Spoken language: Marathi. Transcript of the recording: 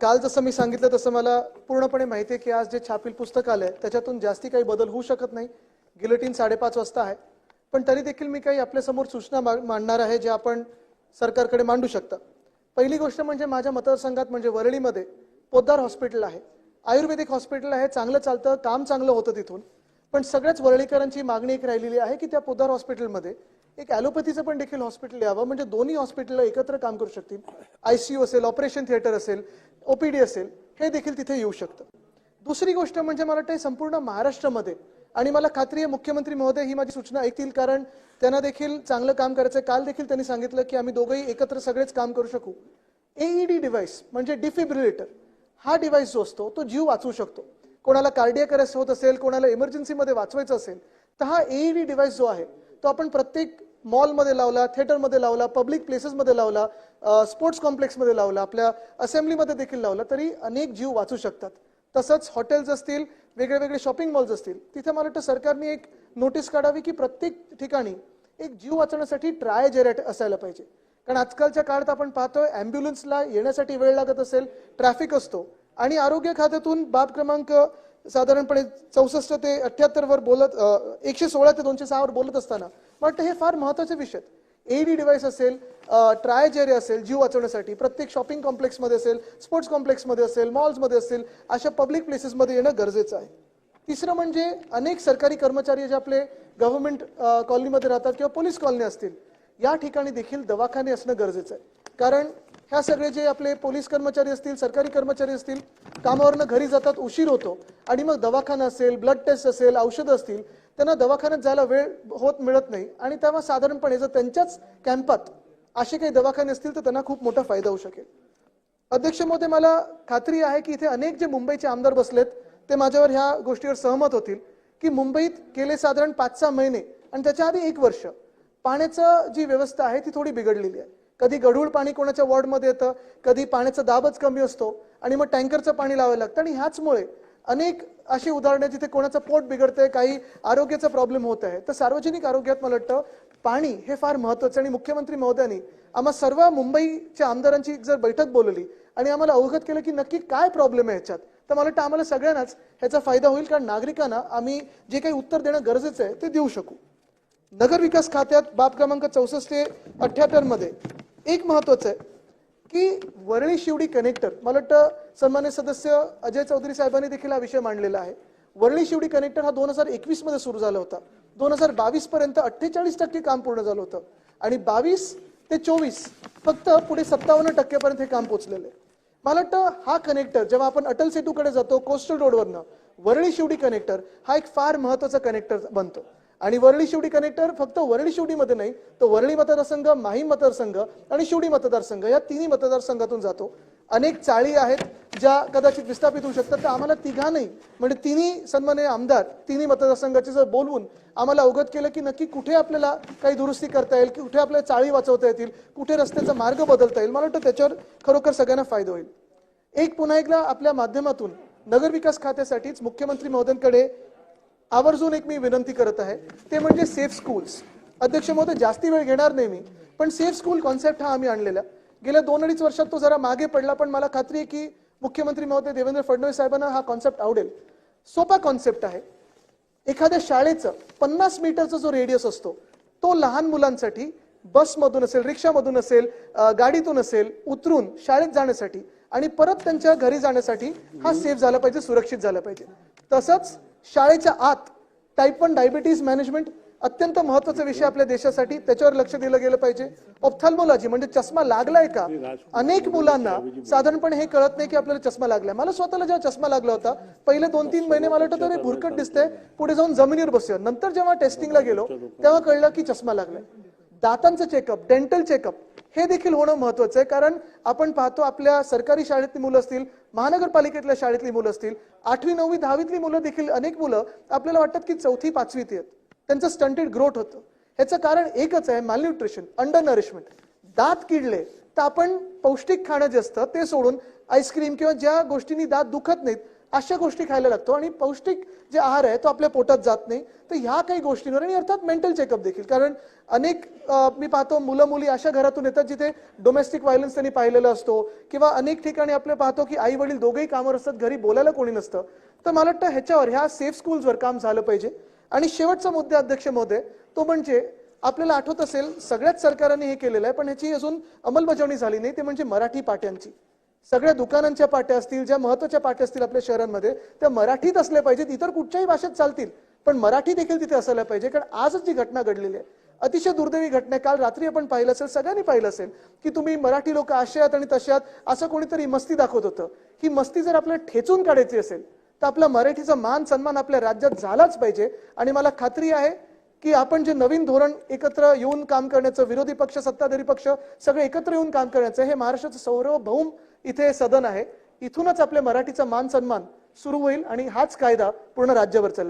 काल जसं मी सांगितलं तसं मला पूर्णपणे माहिती आहे की आज जे छापील पुस्तक आहे त्याच्यातून जास्ती काही बदल होऊ शकत नाही. गिलेटिन साडेपाच वाजता आहे. पण तरी देखील मी काही आपल्यासमोर सूचना मा- मांडणार आहे जे आपण सरकारकडे मांडू शकता. पहिली गोष्ट म्हणजे माझ्या मतदारसंघात म्हणजे वरळीमध्ये पोद्दार हॉस्पिटल आहे. आयुर्वेदिक हॉस्पिटल आहे चांगलं चालतं काम चांगलं होतं तिथून. पण सगळ्याच वरळीकरांची मागणी एक राहिलेली आहे की त्या पोदार हॉस्पिटलमध्ये एक ॲलोपॅथीचं पण देखील हॉस्पिटल यावं. म्हणजे दोन्ही हॉस्पिटल एकत्र काम करू शकतील. आयसीयू असेल ऑपरेशन थिएटर असेल ओपीडी असेल हे देखील तिथे येऊ शकतं. दुसरी गोष्ट म्हणजे मला वाटतं संपूर्ण महाराष्ट्रामध्ये आणि मला खात्री आहे मुख्यमंत्री महोदय ही माझी सूचना ऐकतील कारण त्यांना देखील चांगलं काम करायचं आहे. काल देखील त्यांनी सांगितलं की आम्ही दोघंही एकत्र सगळेच काम करू शकू. एईडी डिव्हाइस म्हणजे डिफिब्रिलेटर हा डिव्हाइस जो असतो तो जीव वाचवू शकतो. कोणाला कार्डियक अरेस्ट होत असेल कोणाला इमर्जन्सीमध्ये वाचवायचं असेल तर हा एईडी डिव्हाइस जो आहे तो आपण प्रत्येक मॉलमध्ये लावला थिएटरमध्ये लावला पब्लिक प्लेसेसमध्ये लावला स्पोर्ट्स कॉम्प्लेक्समध्ये लावला आपल्या असेंब्लीमध्ये देखील लावला तरी अनेक जीव वाचू शकतात. तसंच हॉटेल्स असतील वेगळे वेगळे शॉपिंग मॉल्स असतील तिथे मला वाटतं सरकारने एक नोटीस काढावी की प्रत्येक ठिकाणी एक जीव वाचवण्यासाठी ट्राय जेरेट असायला पाहिजे. कारण आजकालच्या काळात आपण पाहतोय अँब्युलन्सला येण्यासाठी वेळ लागत असेल ट्रॅफिक असतो. आणि आरोग्य खात्यातून बाब क्रमांक साधारणपणे चौसष्ट ते अठ्याहत्तर वर बोलत एकशे सोळा ते दोनशे सहावर बोलत असताना वाटतं हे फार महत्त्वाचे विषय एडी डिव्हाइस असेल ट्रायजेरी असेल जीव वाचवण्यासाठी प्रत्येक शॉपिंग कॉम्प्लेक्समध्ये असेल स्पोर्ट्स कॉम्प्लेक्समध्ये असेल मॉल्समध्ये असेल अशा पब्लिक प्लेसेसमध्ये येणं गरजेचं आहे. तिसरं म्हणजे अनेक सरकारी कर्मचारी जे आपले गव्हर्नमेंट कॉलनीमध्ये राहतात किंवा पोलीस कॉलनी असतील या ठिकाणी देखील दवाखाने असणं गरजेचं आहे. कारण ह्या सगळे जे आपले पोलीस कर्मचारी असतील सरकारी कर्मचारी असतील कामावरनं घरी जातात उशीर होतो. आणि मग दवाखाना असेल ब्लड टेस्ट असेल औषधं असतील त्यांना दवाखान्यात जायला वेळ होत मिळत नाही. आणि तेव्हा साधारणपणे जर त्यांच्याच कॅम्पात असे काही दवाखाने असतील तर त्यांना खूप मोठा फायदा होऊ शकेल. अध्यक्ष महोदय मला खात्री आहे की इथे अनेक जे मुंबईचे आमदार बसलेत ते माझ्यावर ह्या गोष्टीवर सहमत होतील की मुंबईत गेले साधारण पाच सहा महिने आणि त्याच्या आधी एक वर्ष पाण्याचं जी व्यवस्था आहे ती थोडी बिघडलेली आहे. कधी गढूळ पाणी कोणाच्या वॉर्डमध्ये येतं कधी पाण्याचा दाबच कमी असतो आणि मग टँकरचं पाणी लावायला लागतं. आणि ह्याचमुळे अनेक अशी उदाहरणं जिथे कोणाचं पोट बिघडतंय काही आरोग्याचा प्रॉब्लेम होत आहे तर सार्वजनिक आरोग्यात मला वाटतं पाणी हे फार महत्वाचं आणि मुख्यमंत्री महोदयांनी आम्हा सर्व मुंबईच्या आमदारांची जर बैठक बोलवली आणि आम्हाला अवगत केलं की नक्की काय प्रॉब्लेम आहे ह्याच्यात तर मला वाटतं आम्हाला सगळ्यांनाच ह्याचा फायदा होईल. कारण नागरिकांना आम्ही जे काही उत्तर देणं गरजेचं आहे ते देऊ शकू. नगर विकास खात्यात बाब क्रमांक चौसष्ट ते अठ्याहत्तरमध्ये एक महत्वाचं आहे की वरळी शिवडी कनेक्टर मला वाटतं सन्मान्य सदस्य अजय चौधरी साहेबांनी देखील हा विषय मांडलेला आहे. वरळी शिवडी कनेक्टर हा दोन हजार एकवीसमध्ये सुरू झाला होता. दोन हजार बावीस पर्यंत अठ्ठेचाळीस टक्के काम पूर्ण झालं होतं. आणि बावीस ते चोवीस फक्त पुढे सत्तावन्न टक्क्यापर्यंत हे काम पोचलेलं आहे. मला वाटतं हा कनेक्टर जेव्हा आपण अटल सेतूकडे जातो कोस्टल रोडवरनं वरळी शिवडी कनेक्टर हा एक फार महत्त्वाचा कनेक्टर बनतो. आणि वरळी शिवडी कनेक्टर फक्त वरळी शिवडीमध्ये नाही तर वरळी मतदारसंघ माहीम मतदारसंघ आणि शिवडी मतदारसंघ या तिन्ही मतदारसंघातून जातो. अनेक चाळी आहेत ज्या कदाचित विस्थापित होऊ शकतात तर आम्हाला तिघा नाही म्हणजे तिन्ही सन्मान्य आमदार तिन्ही मतदारसंघाचे जर बोलवून आम्हाला अवगत केलं की नक्की कुठे आपल्याला काही दुरुस्ती करता येईल की कुठे आपल्याला चाळी वाचवता येतील कुठे रस्त्याचा मार्ग बदलता येईल मला वाटतं त्याच्यावर खरोखर सगळ्यांना फायदा होईल. एक पुन्हा एकदा आपल्या माध्यमातून नगर विकास खात्यासाठीच मुख्यमंत्री महोदयांकडे आवर्जून एक मी विनंती करत आहे ते म्हणजे सेफ स्कूल्स अध्यक्ष महोदय जास्ती वेळ घेणार नाही मी पण सेफ स्कूल कॉन्सेप्ट हा आम्ही आणलेला. गेल्या दोन अडीच वर्षात तो जरा मागे पडला पण मला खात्री आहे की मुख्यमंत्री महोदय देवेंद्र फडणवीस साहेबांना हा कॉन्सेप्ट आवडेल. सोपा कॉन्सेप्ट आहे. एखाद्या शाळेचं पन्नास मीटरचा जो रेडियस असतो तो लहान मुलांसाठी बसमधून असेल रिक्षामधून असेल गाडीतून असेल उतरून शाळेत जाण्यासाठी आणि परत त्यांच्या घरी जाण्यासाठी हा सेफ झाला पाहिजे सुरक्षित झाला पाहिजे. तसंच शाळेच्या आत टाईप वन डायबिटीज मॅनेजमेंट अत्यंत महत्त्वाचा विषय आपल्या देशासाठी. त्याच्यावर लक्ष दिलं गेलं पाहिजे. ऑप्थॅल्मोलॉजी म्हणजे चष्मा लागलाय का? अनेक मुलांना साधारणपणे हे कळत नाही की आपल्याला चष्मा लागलाय. मला स्वतःला जेव्हा चष्मा लागला होता पहिले दोन तीन महिने मला वाटतं भुरकट दिसतंय. पुढे जाऊन जमिनीवर बसूया. नंतर जेव्हा टेस्टिंगला गेलो तेव्हा कळलं की चष्मा लागलाय. दातांचं चेकअप डेंटल चेकअप हे देखील होणं महत्वाचं आहे. कारण आपण पाहतो आपल्या सरकारी शाळेतली मुलं असतील महानगरपालिकेतल्या शाळेतली मुलं असतील आठवी नववी दहावीतली मुलं देखील अनेक मुलं आपल्याला वाटतात की चौथी पाचवीत आहेत. त्यांचं स्टंटेड ग्रोथ होतं. ह्याचं कारण एकच आहे मालन्यूट्रिशन अंडर नरिशमेंट दात किडले तर आपण पौष्टिक खाणं जे असतं ते सोडून आईस्क्रीम किंवा ज्या गोष्टींनी दात दुखत नाहीत अशा गोष्टी खायला लागतो. आणि पौष्टिक जे आहार आहे तो आपल्या पोटात जात नाही. तर ह्या काही गोष्टींवर आणि अर्थात मेंटल चेकअप देखील. कारण अनेक मी पाहतो मुलं मुली अशा घरातून येतात जिथे डोमेस्टिक व्हायलन्स त्यांनी पाहिलेलं असतो. किंवा अनेक ठिकाणी आपले पाहतो की आई वडील दोघेही कामावर असतात घरी बोलायला कोणी नसतं. तर मला वाटतं ह्याच्यावर ह्या सेफ स्कूल्सवर काम झालं पाहिजे. आणि शेवटचा मुद्दा अध्यक्ष महोदय तो म्हणजे आपल्याला आठवत असेल सगळ्याच सरकारांनी हे केलेलं आहे पण ह्याची अजून अंमलबजावणी झाली नाही. ते म्हणजे मराठी पाट्यांची. सगळ्या दुकानांच्या पाट्या असतील ज्या महत्त्वाच्या पाट्या असतील आपल्या शहरांमध्ये त्या मराठीत असल्या पाहिजेत. इतर कुठच्याही भाषेत चालतील. पण मराठी देखील तिथे असायला पाहिजे कारण आजच जी घटना घडलेली आहे अतिशय दुर्दैवी घटना काल रात्री आपण पाहिलं असेल सगळ्यांनी पाहिलं असेल की तुम्ही मराठी लोक आशयात आणि तशात असं कोणीतरी मस्ती दाखवत होतं. ही मस्ती जर आपल्याला ठेचून काढायची असेल तर आपला मराठीचा मान सन्मान आपल्या राज्यात झालाच पाहिजे. आणि मला खात्री आहे की आपण जे नवीन धोरण एकत्र येऊन काम करण्याचं विरोधी पक्ष सत्ताधारी पक्ष सगळे एकत्र येऊन काम करण्याचं हे महाराष्ट्राचं सार्वभौम इथे सदन आहे. इथूनच आपल्या मराठीचा मान सन्मान सुरू होईल आणि हाच कायदा पूर्ण राज्यावर चालेल